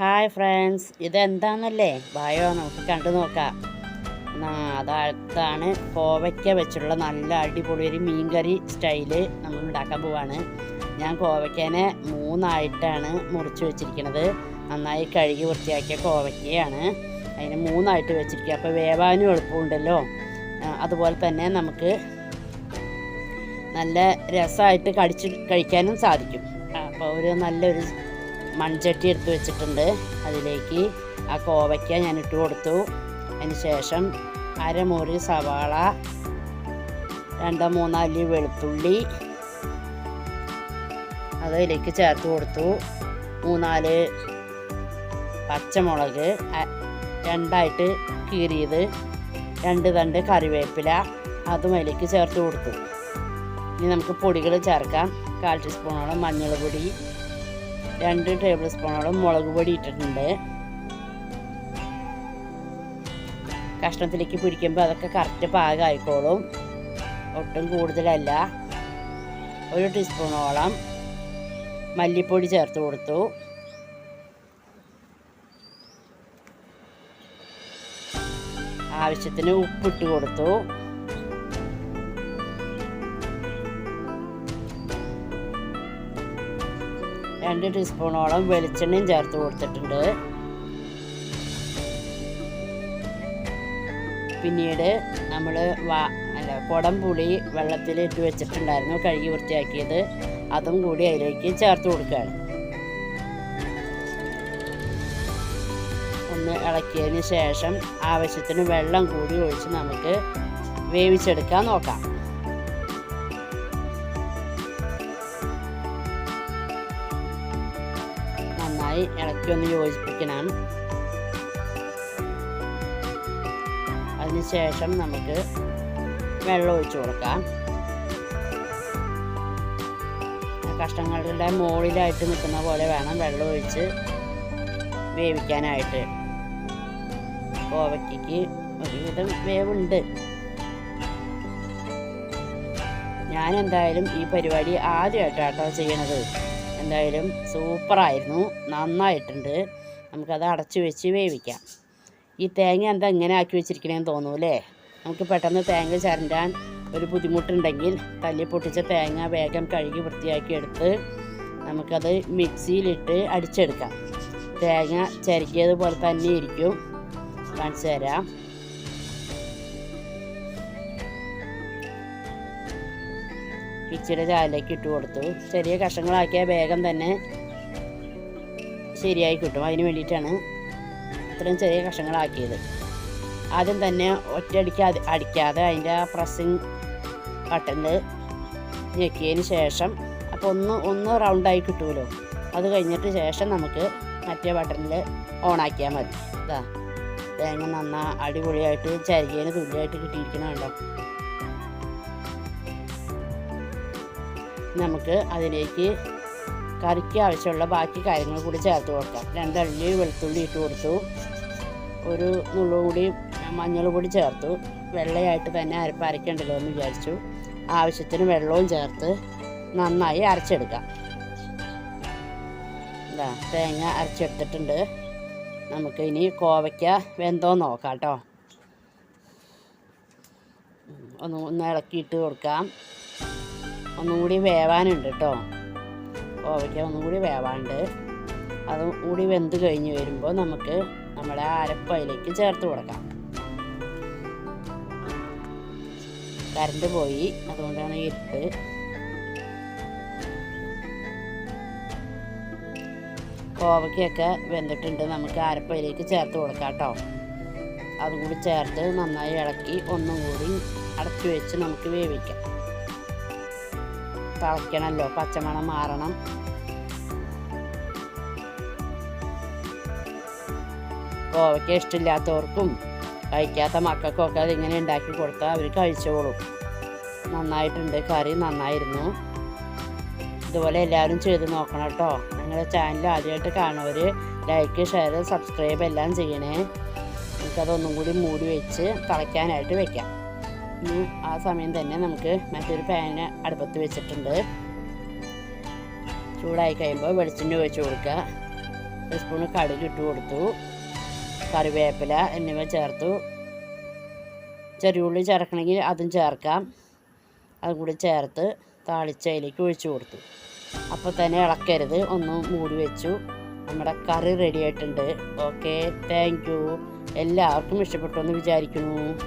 Hi friends ഇതെന്താണെന്നല്ലേ bio നമുക്ക് കണ്ടു നോക്കാം. അതാണ് കോവയ്ക്ക വെച്ചുള്ള നല്ല അടിപൊളി ഒരു മീൻകറി സ്റ്റൈൽ നമ്മൾ ഉണ്ടാക്കാൻ പോവാണ്. ഞാൻ കോവയ്ക്കേനെ മൂന്നായിട്ടാണ് മുറിച്ച് വെച്ചിരിക്കുന്നത് നന്നായി കഴുകി വൃത്തിയാക്കിയ കോവയ്ക്കയാണ്. അതിന് മൂന്നായിട്ട് വെച്ചിരിക്കുക. അപ്പോൾ വേവാനും എളുപ്പമുണ്ടല്ലോ. അതുപോലെ തന്നെ നമുക്ക് നല്ല രസമായിട്ട് കടിച്ച് കഴിക്കാനും സാധിക്കും. അപ്പോൾ ഒരു നല്ലൊരു മൺചട്ടി എടുത്ത് വെച്ചിട്ടുണ്ട്. അതിലേക്ക് ആ കോവയ്ക്ക ഞാൻ ഇട്ട് കൊടുത്തു. അതിന് ശേഷം അരമുറി സവാള രണ്ടോ മൂന്നാൽ വെളുത്തുള്ളി അത് അതിലേക്ക് ചേർത്ത് കൊടുത്തു. മൂന്നാൽ പച്ചമുളക് രണ്ടായിട്ട് കീറിയത് രണ്ട് തണ്ട് കറിവേപ്പില അതും അതിലേക്ക് ചേർത്ത് കൊടുത്തു. ഇനി നമുക്ക് പൊടികൾ ചേർക്കാം. കാൽ ടീസ്പൂണോളം മഞ്ഞൾ പൊടി രണ്ട് ടേബിൾ സ്പൂണോളം മുളക് പൊടി ഇട്ടിട്ടുണ്ട്. കഷ്ണത്തിലേക്ക് പിടിക്കുമ്പോൾ അതൊക്കെ കറക്റ്റ് പാകമായിക്കോളും ഒട്ടും കൂടുതലല്ല. ഒരു ടീസ്പൂണോളം മല്ലിപ്പൊടി ചേർത്ത് കൊടുത്തു. ആവശ്യത്തിന് ഉപ്പിട്ട് കൊടുത്തു. രണ്ട് ടീസ്പൂണോളം വെളിച്ചെണ്ണയും ചേർത്ത് കൊടുത്തിട്ടുണ്ട്. പിന്നീട് നമ്മൾ വാ അല്ല കുടം പുളി വെള്ളത്തിൽ ഇട്ട് വെച്ചിട്ടുണ്ടായിരുന്നു കഴുകി വൃത്തിയാക്കിയത്. അതും കൂടി അതിലേക്ക് ചേർത്ത് കൊടുക്കുകയാണ്. ഒന്ന് ഇളക്കിയതിന് ശേഷം ആവശ്യത്തിന് വെള്ളം കൂടി ഒഴിച്ച് നമുക്ക് വേവിച്ചെടുക്കാൻ നോക്കാം. നന്നായി ഇളക്കി ഒന്ന് യോജിപ്പിക്കണം. അതിനുശേഷം നമുക്ക് വെള്ളം ഒഴിച്ചു കൊടുക്കാം. കഷ്ണങ്ങളുടെ മുകളിലായിട്ട് നിൽക്കുന്ന പോലെ വേണം വെള്ളം ഒഴിച്ച് വേവിക്കാനായിട്ട്. കോവയ്ക്ക് ഒരുവിധം വേവുണ്ട്. ഞാൻ എന്തായാലും ഈ പരിപാടി ആദ്യമായിട്ടാട്ടോ ചെയ്യണത്. എന്തായാലും സൂപ്പറായിരുന്നു. നന്നായിട്ടുണ്ട്. നമുക്കത് അടച്ചു വെച്ച് വേവിക്കാം. ഈ തേങ്ങ എന്താ ഇങ്ങനെ ആക്കി വെച്ചിരിക്കണേന്ന് അല്ലേ? നമുക്ക് പെട്ടെന്ന് തേങ്ങ ചരണ്ടാൻ ഒരു ബുദ്ധിമുട്ടുണ്ടെങ്കിൽ തല്ലി പൊട്ടിച്ച തേങ്ങ വേഗം കഴുകി വൃത്തിയാക്കി എടുത്ത് നമുക്കത് മിക്സിയിലിട്ട് അടിച്ചെടുക്കാം. തേങ്ങ ചിരകിയതുപോലെ തന്നെ ഇരിക്കും. കാണിച്ചു തരാം. മിക്സിയുടെ ചാലിലേക്ക് ഇട്ട് കൊടുത്തു. ചെറിയ കഷ്ണങ്ങളാക്കിയാൽ വേഗം തന്നെ ശരിയായി കിട്ടും. അതിന് വേണ്ടിയിട്ടാണ് ഇത്രയും ചെറിയ കഷ്ണങ്ങളാക്കിയത്. ആദ്യം തന്നെ ഒറ്റയടിക്കാതെ അടിക്കാതെ അതിന്റെ ആ പ്രസ്സിങ് ബട്ടണിൽ ഞെക്കിയതിന് ശേഷം അപ്പോൾ ഒന്ന് ഒന്ന് റൗണ്ടായി കിട്ടുമല്ലോ അത് കഴിഞ്ഞിട്ട് ശേഷം നമുക്ക് മറ്റേ ബട്ടണിൽ ഓണാക്കിയാൽ മതി. ഇതാ. തേങ്ങ നന്നാ അടിപൊളിയായിട്ട് ചരികേന് തുല്യമായിട്ട് കിട്ടിയിരിക്കണുണ്ടോ നമുക്ക് അതിലേക്ക് കറിക്ക് ആവശ്യമുള്ള ബാക്കി കാര്യങ്ങൾ കൂടി ചേർത്ത് കൊടുക്കാം. രണ്ടള്ളി വെളുത്തുള്ളി ഇട്ട് കൊടുത്തു. ഒരു നുള്ളും കൂടി മഞ്ഞൾ കൂടി ചേർത്തു. വെള്ളയായിട്ട് തന്നെ അരപ്പ് അരയ്ക്കണ്ടല്ലോ എന്ന് വിചാരിച്ചു. ആവശ്യത്തിന് വെള്ളവും ചേർത്ത് നന്നായി അരച്ചെടുക്കാം. എന്താ തേങ്ങ അരച്ചെടുത്തിട്ടുണ്ട്. നമുക്ക് ഇനി കോവയ്ക്ക വെന്തോ നോക്കാം കേട്ടോ. ഒന്ന് ഒന്ന് ഇളക്കിയിട്ട് കൊടുക്കാം. ഒന്നും കൂടി വേവാനുണ്ട് കേട്ടോ. കോവയ്ക്ക ഒന്നും കൂടി വേവാണ്ട്. അതും കൂടി വെന്ത് കഴിഞ്ഞ് വരുമ്പോൾ നമുക്ക് നമ്മുടെ അരപ്പ് അതിലേക്ക് ചേർത്ത് കൊടുക്കാം. കറണ്ട് പോയി. അതുകൊണ്ടാണ് ഇരുട്ട് കോവയ്ക്കൊക്കെ വെന്തിട്ടുണ്ട്. നമുക്ക് അരപ്പ് അതിലേക്ക് ചേർത്ത് കൊടുക്കാം കേട്ടോ. അതും കൂടി ചേർത്ത് നന്നായി ഇളക്കി ഒന്നും കൂടി അടച്ചു വെച്ച് നമുക്ക് വേവിക്കാം. തിളയ്ക്കണമല്ലോ പച്ചമണം മാറണം. കോവയ്ക്ക് ഇഷ്ടമില്ലാത്തവർക്കും കഴിക്കാത്ത മക്കൾക്കൊക്കെ അതിങ്ങനെ ഉണ്ടാക്കി കൊടുത്താൽ അവർ കഴിച്ചോളും. നന്നായിട്ടുണ്ട് കറി നന്നായിരുന്നു. ഇതുപോലെ എല്ലാവരും ചെയ്ത് നോക്കണം കേട്ടോ. ഞങ്ങളുടെ ചാനൽ ആദ്യമായിട്ട് കാണുന്നവർ ലൈക്ക് ഷെയർ സബ്സ്ക്രൈബ് എല്ലാം ചെയ്യണേ. നമുക്കതൊന്നും കൂടി മൂടി വെച്ച് തിളയ്ക്കാനായിട്ട് വെക്കാം. ആ സമയം തന്നെ നമുക്ക് മറ്റൊരു പാന് അടുപ്പത്ത് വെച്ചിട്ടുണ്ട്. ചൂടായി കഴിയുമ്പോൾ വെളിച്ചെണ്ണ ഒഴിച്ച് കൊടുക്കുക. ഒരു സ്പൂൺ കടുക് ഇട്ട് കൊടുത്തു. കറിവേപ്പില എന്നിവ ചേർത്തു. ചെറിയുള്ളി ചേർക്കണമെങ്കിൽ അതും ചേർക്കാം. അതും കൂടി ചേർത്ത് താളിച്ചയിലേക്ക് ഒഴിച്ചു കൊടുത്തു. അപ്പോൾ തന്നെ ഇളക്കരുത്. ഒന്ന് മൂടി വെച്ചു. നമ്മുടെ കറി റെഡി ആയിട്ടുണ്ട്. ഓക്കെ താങ്ക് യു എല്ലാവർക്കും ഇഷ്ടപ്പെട്ടു എന്ന് വിചാരിക്കുന്നു.